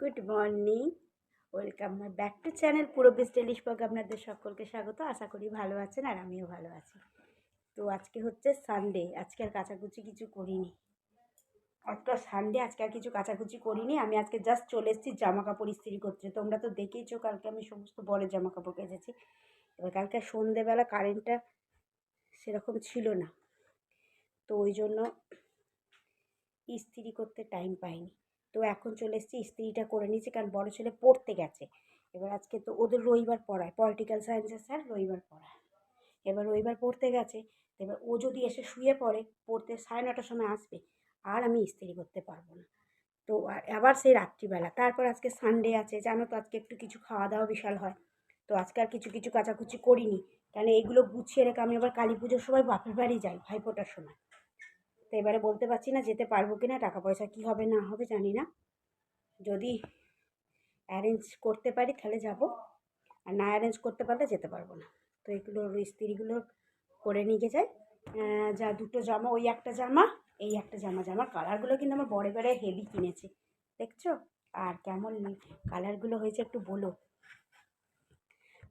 Good morning. Welcome my back to channel পুরো best delish আপনাদের সকলকে স্বাগত। আশা করি ভালো আছেন আর আমিও ভালো আছি। তো আজকে হচ্ছে সানডে, আজকে আর কাচাকুচি কিছু করিনি। আজকে সানডে, আজকে আর কিছু কাচাকুচি করিনি। আমি আজকে জাস্ট চলে এসেছি জামা কাপড় ইস্ত্রি করতে। তোমরা তো দেখেইছো, কালকে আমি সমস্ত বড়ের জামা কাপড় কেচেছি। এবার কালকে সন্ধেবেলা কারেন্টটা সেরকম ছিল না। তো ওই জন্য ইস্ত্রি করতে টাইম পাইনি। তো এখন চলে এসেছি, ইস্ত্রিটা করে নিয়েছি কারণ বড় ছেলে পড়তে গেছে। এবার আজকে তো ওদের রবিবার পড়ায় পলিটিক্যাল সায়েন্সের স্যার রবিবার পড়ায়। এবার রবিবার পড়তে গেছে এবার ও যদি এসে শুয়ে পড়ে, পড়তে সাড়ে নটার সময় আসবে, আর আমি ইস্ত্রি করতে পারব না। তো আবার সেই রাত্রিবেলা, তারপর আজকে সানডে আছে, জানো তো আজকে একটু কিছু খাওয়া দাওয়া বিশাল হয়। তো আজকে আর কিছু কিছু কাচাকুচি করিনি, কেন এগুলো গুছিয়ে রেখে আমি আবার কালী পুজোর সময় বাপের বাড়ি যাই, ভাইফোঁটার সময়। এবারে বলতে পারছি না যেতে পারব কি না টাকা পয়সা কী হবে না হবে জানি না। যদি অ্যারেঞ্জ করতে পারি তাহলে যাব। আর না অ্যারেঞ্জ করতে পারলে যেতে পারব না। তো এগুলো ইস্ত্রিগুলো করে নিয়ে যাই যা দুটো জামা, ওই একটা জামা, এই একটা জামা জামার কালারগুলো কিন্তু আমার বড় বড় হেভি কিনেছে। দেখছ? আর কেমন কালারগুলো হয়েছে একটু বলো।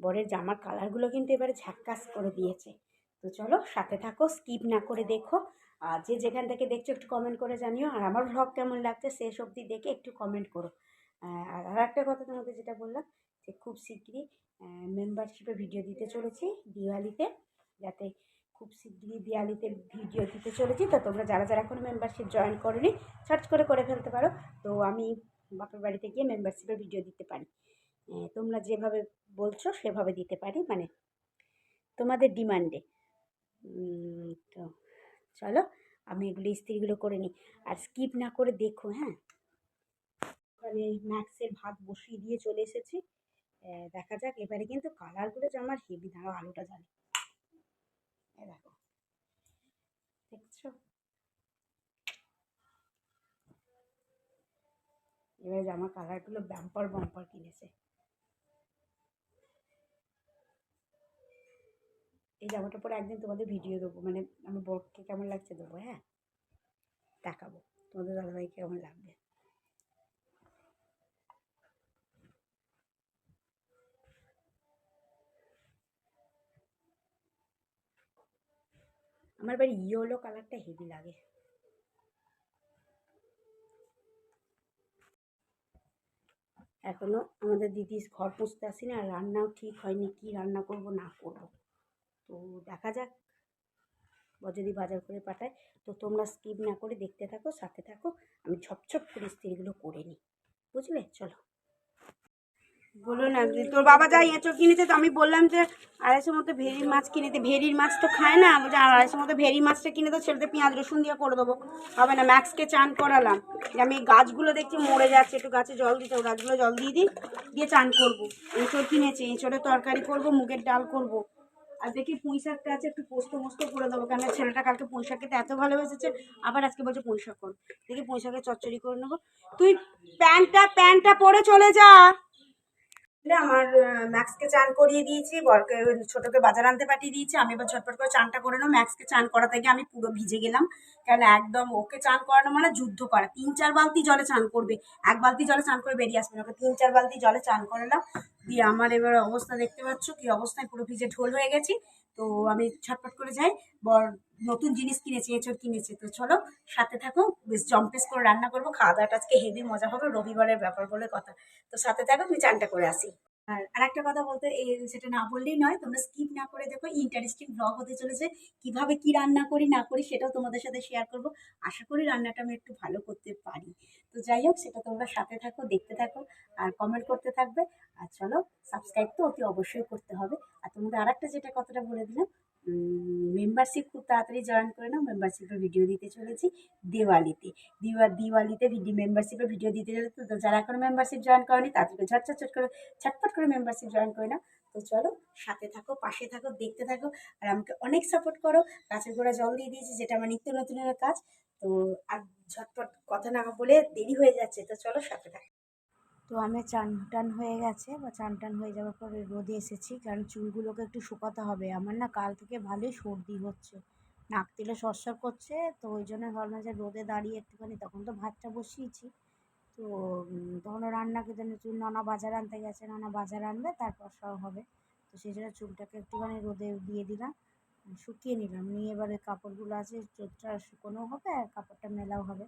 বরের জামার কালারগুলো কিন্তু এবারে ঝাক্কাস করে দিয়েছে। তো চলো, সাথে থাকো স্কিপ না করে দেখো। আর যে যেখান থেকে দেখছ একটু কমেন্ট করে জানিও। আর আমার ভ্লগ কেমন লাগছে শেষ অবধি দেখে একটু কমেন্ট করো। আর আর একটা কথা তোমাকে যেটা বললাম যে খুব শীঘ্রই মেম্বারশিপে ভিডিও দিতে চলেছি দিওয়ালিতে। যাতে খুব শীঘ্রই দিওয়ালিতে ভিডিও দিতে চলেছি। তো তোমরা যারা যারা এখনও মেম্বারশিপ জয়েন করনি সার্চ করে করে ফেলতে পারো। তো আমি বাপের বাড়িতে গিয়ে মেম্বারশিপের ভিডিও দিতে পারি। তোমরা যেভাবে বলছো সেভাবে দিতে পারি। মানে তোমাদের ডিমান্ডে তো চলো আমি এগুলো ইস্ত্রিগুলো করে নিই। আর স্কিপ না করে দেখো হ্যাঁ? ওখানে ম্যাক্সের ভাত বসিয়ে দিয়ে চলে এসেছি। দেখা যাক, এবারে কিন্তু কালারগুলো জামার হেভি দাঁড়াও, আলুটা জানি দেখো। দেখছ? এবারে জামার কালারগুলো ব্যাম্পার বাম্পার কিনেছে। এই জামাটা পরে একদিন তোমাদের ভিডিও দেবো। মানে আমার বরকে কেমন লাগছে দেবো হ্যাঁ? দেখাবো। তোমাদের দাদাভাইকে কেমন লাগবে? আমার বাড়ি ইয়েলো কালারটা হেভি লাগে। এখনও আমাদের দিদি ঘর পুষতে আসিনি আর রান্নাও ঠিক হয়নি, কি রান্না করব না করব। তো দেখা যাক। যদি বাজার করে পাঠায়, তো তোমরা স্কিপ না করে দেখতে থাকো, সাথে থাকো। আমি ঝপঝপ করে স্ত্রীগুলো করে নিই। বুঝলে? চলো। বলো না তোর বাবা যা এঁচো কিনেছে তো, আমি বললাম যে আড়াইশো মতো ভেরির মাছ কিনেতে ভেরির মাছ তো খায় না বলছে আড়াইশো মতো ভেরি মাছটা কিনে তো ছেলেতে পেঁয়াজ, রসুন দিয়ে করে দেবো। হবে না, ম্যাক্সকে চান করালাম। যে আমি গাছগুলো দেখছি, মরে যাচ্ছে, একটু গাছে জল দিতে গাছগুলো জল দিয়ে দিই, দিয়ে চান করব। এঁচড় কিনেছি, এঁচড়ের তরকারি করব, মুগের ডাল করব। আর দেখি পুঁই শাকটা আছে, একটু পোস্ত মোস্ত করে দেবো। কেন ছেলেটা কালকে পুঁই শাক খেতে এত ভালোবেসেছে, আবার আজকে বলছে পুঁই শাক কর। দেখি পুঁই শাকের চচ্চড়ি করে নেব। তুই প্যান্টটা প্যান্টটা পরে চলে যা। আমার ম্যাক্সকে চান করিয়ে দিয়েছি, বরকে ছোটকে বাজার আনতে পাঠিয়ে দিয়েছি। আমি এবার ঝটপট করে চানটা করে নেব ম্যাক্সকে চান করা থেকে আমি পুরো ভিজে গেলাম। কেন একদম ওকে চান করানো মানে যুদ্ধ করা। তিন চার বালতি জলে চান করবে। এক বালতি জলে চান করে বেরিয়ে আসবে। ওকে তিন চার বালতি জলে চান করালাম। দিয়ে আমার এবার অবস্থা দেখতে পাচ্ছ কি অবস্থায় পুরো ভিজে ঢোল হয়ে গেছি। তো আমি ছটপট করে যাই। বর নতুন জিনিস কিনেছি, এঁচড় কিনেছে। তো চলো, সাথে থাকো, বেশ জম্পেস করে রান্না করব। খাওয়া দাওয়াটা আজকে হেভি মজা হবে, রবিবারের ব্যাপার বলে কথা। তো সাথে থাকো, আমি চানটা করে আসি। আর আরেকটা কথা বলতে, এই সেটা না বললেই নয়, তোমরা স্কিপ না করে দেখো ইন্টারেস্টিং ব্লগ হতে চলেছে। কীভাবে কি রান্না করি, না করি, সেটাও তোমাদের সাথে শেয়ার করব। আশা করি রান্নাটা আমি একটু ভালো করতে পারি। তো যাই হোক, সেটা তোমরা সাথে থাকো, দেখতে থাকো, আর কমেন্ট করতে থাকবে। আর চলো সাবস্ক্রাইব তো অতি অবশ্যই করতে হবে। আর তোমাদের আরেকটা যেটা কথাটা বলে দিলাম মেম্বারশিপ খুব তাড়াতাড়ি জয়েন করে নাও মেম্বারশিপের ভিডিও দিতে চলেছি দিওয়ালিতে। দিওয়া, দিওয়ালিতে ভিডিও মেম্বারশিপের ভিডিও দিতে চলেছি। তো যারা এখনও মেম্বারশিপ জয়েন করেনি, তাদেরকে ঝট ঝট ঝট করে ছটফট করে মেম্বারশিপ জয়েন করে নাও। তো চলো, সাথে থাকো, পাশে থাকো, দেখতে থাকো, আর আমাকে অনেক সাপোর্ট করো। গাছের গোড়া জল দিয়ে দিয়েছি, যেটা আমার নিত্য নতুনের কাজ। তো আর ঝটপট কথা না বলে দেরি হয়ে যাচ্ছে। তো চলো, সাথে থাকো। তো আমি চান, টান হয়ে গেছে বা চান, টান হয়ে যাওয়ার পরে রোদে এসেছি। কারণ চুলগুলোকে একটু শুকাতে হবে। আমার না কাল থেকে ভালোই সর্দি হচ্ছে। নাক তেলে সরসর করছে। তো ওই জন্য ভাবলাম যে রোদে দাঁড়িয়ে একটুখানি তখন তো ভাতটা বসিয়েছি। তো তখন ও রান্নাকে জন্য চুল নানা বাজার আনতে গেছে। নানা বাজার আনবে, তারপর সব হবে। তো সেই জন্য চুলটাকে একটুখানি রোদে দিয়ে দিলাম। শুকিয়ে নিলাম। নিয়ে এবারে কাপড়গুলো আছে চোখটা শুকোনো হবে আর কাপড়টা মেলাও হবে।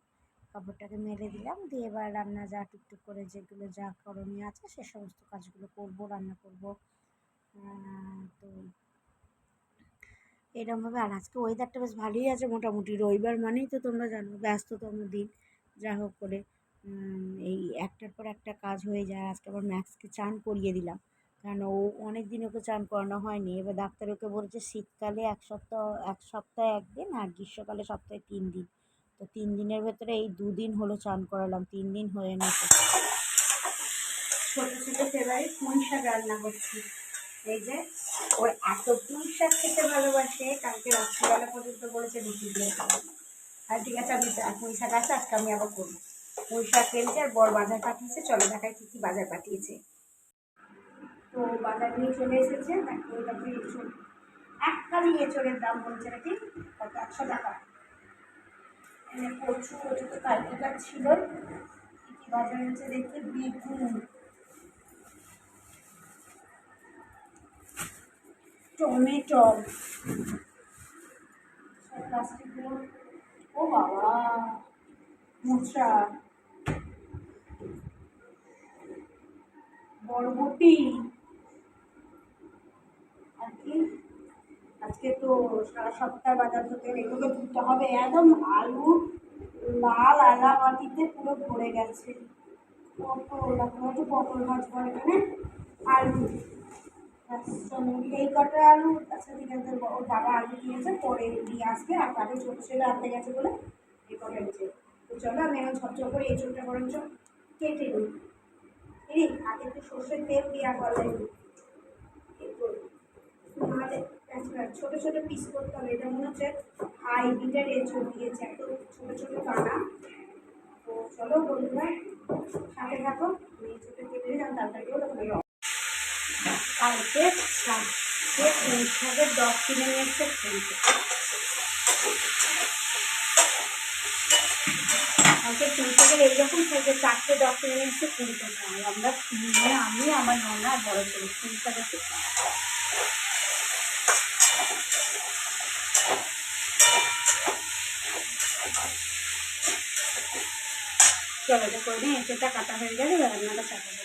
কাপড়টাকে মেলে দিলাম। দিয়ে এবার রান্না যা টুকটুক করে যেগুলো যা করণীয় আছে সে সমস্ত কাজগুলো করব, রান্না করব। তো এরকমভাবে আর আজকে ওয়েদারটা বেশ ভালোই আছে মোটামুটি। রবিবার মানেই তো তোমরা জানো ব্যস্ততম দিন। যা হোক করে এই একটার পর একটা কাজ হয়ে যায়। আজকে আবার ম্যাক্সকে চান করিয়ে দিলাম। কারণ ও অনেক দিন ওকে চান করানো হয়নি। এবার ডাক্তার ওকে বলেছে শীতকালে এক সপ্তাহ, এক সপ্তাহে একদিন আর গ্রীষ্মকালে সপ্তাহে তিন দিন। তো তিন দিনের ভেতরে এই দুদিন হলো চান করালাম, তিন দিন হয়ে না ছোটো ছোটো ফেভারিট পুঁই শাক রান্না করছি। এই যে, ও এত পুঁই শাক খেতে ভালোবাসে, কালকে রাত্রিবেলা পর্যন্ত বলেছে রুটি দিয়ে আর ঠিক আছে, আমি পুঁই শাক আছে, আজকে আমি আবার করব। পুঁই শাক আর বড় বাজার পাঠিয়েছে, চলো দেখায় কী কী বাজার পাঠিয়েছে। তো বাজার নিয়ে চলে এসেছে, দেখো এটা এক কালি এঁচড়ের দাম বলছে নাকি? কত? একশো টাকা। কচু কচু তো কালকেকার ছিল কী বাজার এনেছে দেখতে বেগুন। টমেটো। প্লাস্টিকগুলো। ও বাবা মোচা বরবটি আর কি আজকে তো সারা সপ্তাহ বাজার থেকে এগুলো ধুতে হবে। একদম আলু, লাল আলা মাটিতে পুরো ভরে গেছে। পটল পটল ভাজবো এখানে? আলু। এই কটা আলু আচ্ছা ঠিক আছে ওর বাবা আলু দিয়েছে, পরে দিয়ে আসবে, আর তাদের ছোটো ছেলে আনতে গেছে বলে এই কটা এনেছে তো চলো, আমি এখন ঝপঝপ করে এই চোখটা বরঞ্চ কেটে নিই। এই, আগে একটু সর্ষের তেল দেওয়া বলে নাহলে আচ্ছা, ছোটো ছোটো পিস করতে হবে। এটা মনে হচ্ছে হাই বিটার এঁচড় দিয়েছে এত ছোটো ছোটো দানা তো চলো বন্ধুরা, সাথে থাকো। আমি ছোটো কেটে নিলাম ভালো কালকে শাকের দশ কিনে কালকে সাইজের চারটে দশ কিনে নিয়ে এসছে আমরা আমি, আমার ননা বড় ছেলে পুঁই শাকের চলো করে নিই এঁচড়টা কাটা হয়ে গেলে রান্নাটা চাপাবো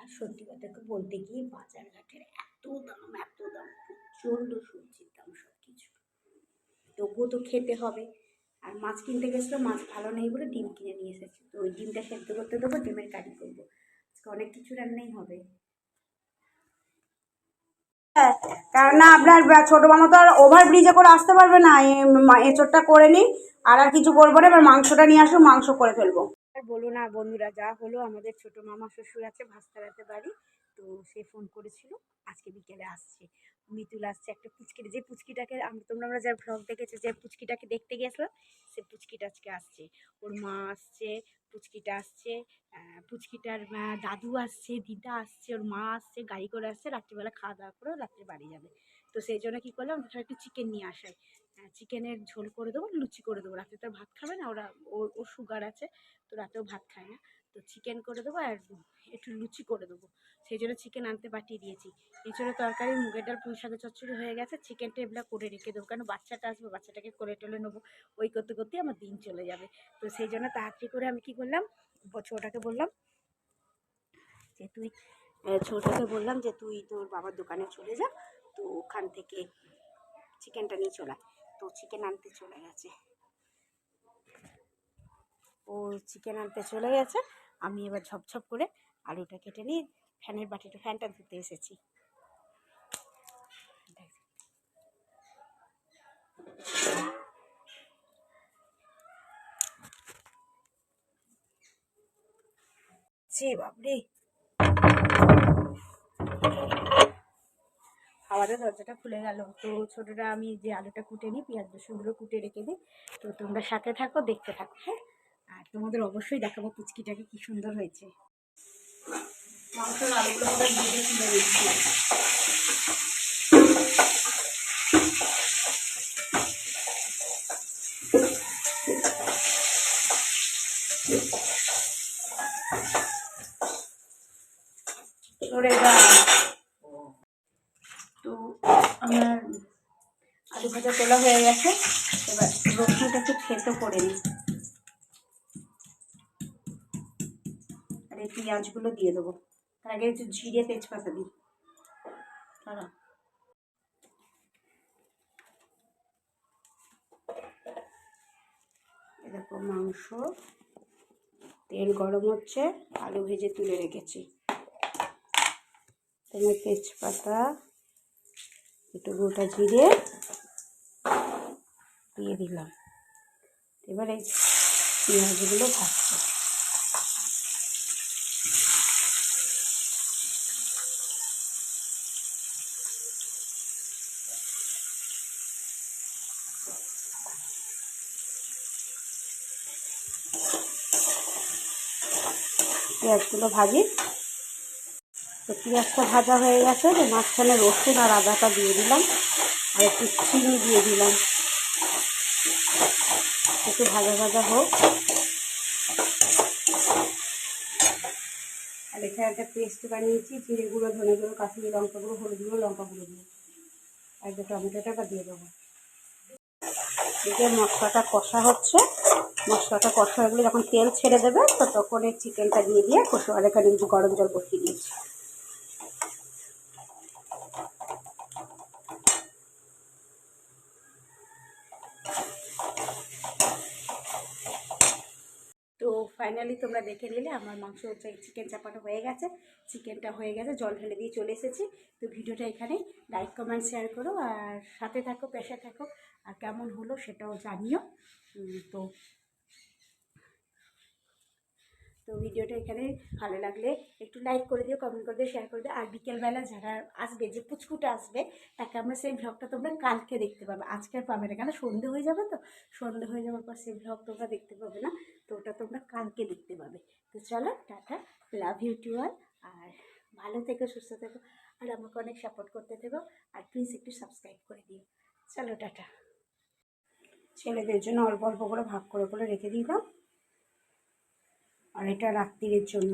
আর সত্যি কথা তো বলতে গিয়ে বাজার ঘাটের এত দাম এত দাম, প্রচণ্ড সবজির দাম সব কিছু তবুও তো খেতে হবে। আর মাছ কিনতে গেছিল, মাছ ভালো নেই বলে ডিম কিনে নিয়ে এসেছি। তো ওই ডিমটা সেদ্ধ করতে দেবো, ডিমের কারি করব। আজকে অনেক কিছু রান্নাই হবে। কারণ না, আপনার ছোটো মামা তো আর ওভার ব্রিজে করে আসতে পারবে না। এঁচড়টা করে নিই আর আর কিছু করব না, এবার মাংসটা নিয়ে আসো মাংস করে ফেলব। আর বলো না বন্ধুরা, যা হলো, আমাদের ছোট মামা শ্বশুর আছে ভাস্তারাতে বাড়ি, তো সে ফোন করেছিল, আজকে বিকেলে আসছে। মিতুল আসছে, একটা পুচকিটা, যে পুচকিটাকে তোমরা আমরা যার ভ্লগ দেখেছ, যে পুচকিটাকে দেখতে গেছিলাম সে পুচকিটা আজকে আসছে। ওর মা আসছে, পুচকিটা আসছে পুচকিটার দাদু আসছে, দিদা আসছে, ওর মা আসছে, গাড়ি করে আসছে, রাত্রিবেলা খাওয়া দাওয়া করে রাত্রে বাড়ি যাবে। তো সেই জন্য কী করলাম একটু চিকেন নিয়ে আসাই চিকেনের ঝোল করে দেবো, লুচি করে দেবো। রাতে তো ভাত খাবে না, ওরা ওর ওর সুগার আছে, তো রাতেও ভাত খায় না। তো চিকেন করে দেবো আর একটু লুচি করে দেবো। সেই জন্য চিকেন আনতে পাঠিয়ে দিয়েছি। এছাড়া তরকারি, মুগের ডাল, পুঁই শাকের চচ্চড়ি হয়ে গেছে। চিকেনটা এগুলো করে রেখে দেবো। কারণ বাচ্চাটা আসবে, বাচ্চাটাকে করে টেলে নেব। ওই করতে করতেই আমার দিন চলে যাবে। তো সেই জন্য তাড়াতাড়ি করে আমি কী করলাম ছোটাকে বললাম যে তুই ছোটাকে বললাম যে তুই তোর বাবার দোকানে চলে যা। তো ওখান থেকে চিকেনটা নিয়ে চলে। তো চিকেন আনতে চলে গেছে। ও চিকেন আনতে চলে গেছে। আমি এবার ঝপঝপ করে আলুটা কেটে নিয়ে ফ্যানের বাটিটা ফ্যানটা ধুতে এসেছি। সে বাবরে খাওয়াতে দরজাটা খুলে গেল। তো ছোটোটা আমি যে আলুটা কুটে নিই, পেঁয়াজ রসুনগুলো কুটে রেখে দিই। তো তোমরা সাথে থাকো, দেখতে থাকো হ্যাঁ? তোমাদের অবশ্যই দেখাবো পুচকিটাকে কি সুন্দর হয়েছে। তো আমার আলু ভাজা তোলা হয়ে গেছে। এবার রসুনটা একটু থেতো করে নিই। এই পেঁয়াজগুলো দিয়ে দেবো। তার আগে একটু জিরে তেজপাতা দিই। দেখো মাংস, তেল গরম হচ্ছে, আলু ভেজে তুলে রেখেছি। তেজপাতা, একটু গোটা জিরে দিয়ে দিলাম। এবার এই পেঁয়াজগুলো ভাজছে পেঁয়াজগুলো ভাজি। তো পেঁয়াজটা ভাজা হয়ে গেছে, তো মাঝখানে রসুন আর আদাটা দিয়ে দিলাম, আর একটু চিনি দিয়ে দিলাম। একটু ভাজা ভাজা হোক। আর এখানে একটা পেস্ট বানিয়েছি জিরে গুঁড়ো, ধনে গুঁড়ো, কাশ্মীরি লঙ্কা গুঁড়ো, হলুদ গুঁড়ো, লঙ্কা গুঁড়ো দিয়ে। আর টমেটোটা দিয়ে দেবো। এদিকে মশলাটা কষা হচ্ছে, মশলাটা কষা হয়ে গেলে যখন তেল ছেড়ে দেবে, তো তখন এই চিকেনটা দিয়ে দিয়ে কষু আর এখানে গরম জল বসিয়ে দিয়েছি তো ফাইনালি তোমরা দেখে নিলে, আমার মাংস হচ্ছে চিকেন চাপানো হয়ে গেছে চিকেনটা হয়ে গেছে, জল ঢেলে দিয়ে চলে এসেছি। তো ভিডিওটা এখানে লাইক কমেন্ট শেয়ার করো, আর সাথে থাকো পেশা থাকো, আর কেমন হলো সেটাও জানিও। তো তো ভিডিওটা এখানে ভালো লাগলে একটু লাইক করে দিও কমেন্ট করে দিও শেয়ার করে দিও। আর বিকেলবেলা যারা আসবে, যে পুচকুটা আসবে, তাকে আমরা সেই ভ্লগটা তোমরা কালকে দেখতে পাবে। আজকে আর পাবে না, কেন সন্ধে হয়ে যাবে তো? সন্ধে হয়ে যাওয়ার পর সেই ভ্লগ তোমরা দেখতে পাবে না? তো ওটা তোমরা কালকে দেখতে পাবে। তো চলো, tata love you to all আর ভালো থেকো, সুস্থ থেকো, আর আমাকে অনেক সাপোর্ট করতে থেকো, আর প্লিজ একটু সাবস্ক্রাইব করে দিও। চলো, টাটা। ছেলেদের জন্য অল্প অল্প করে ভাগ করে করে রেখে দিলাম। আর এটা রাত্রির জন্য।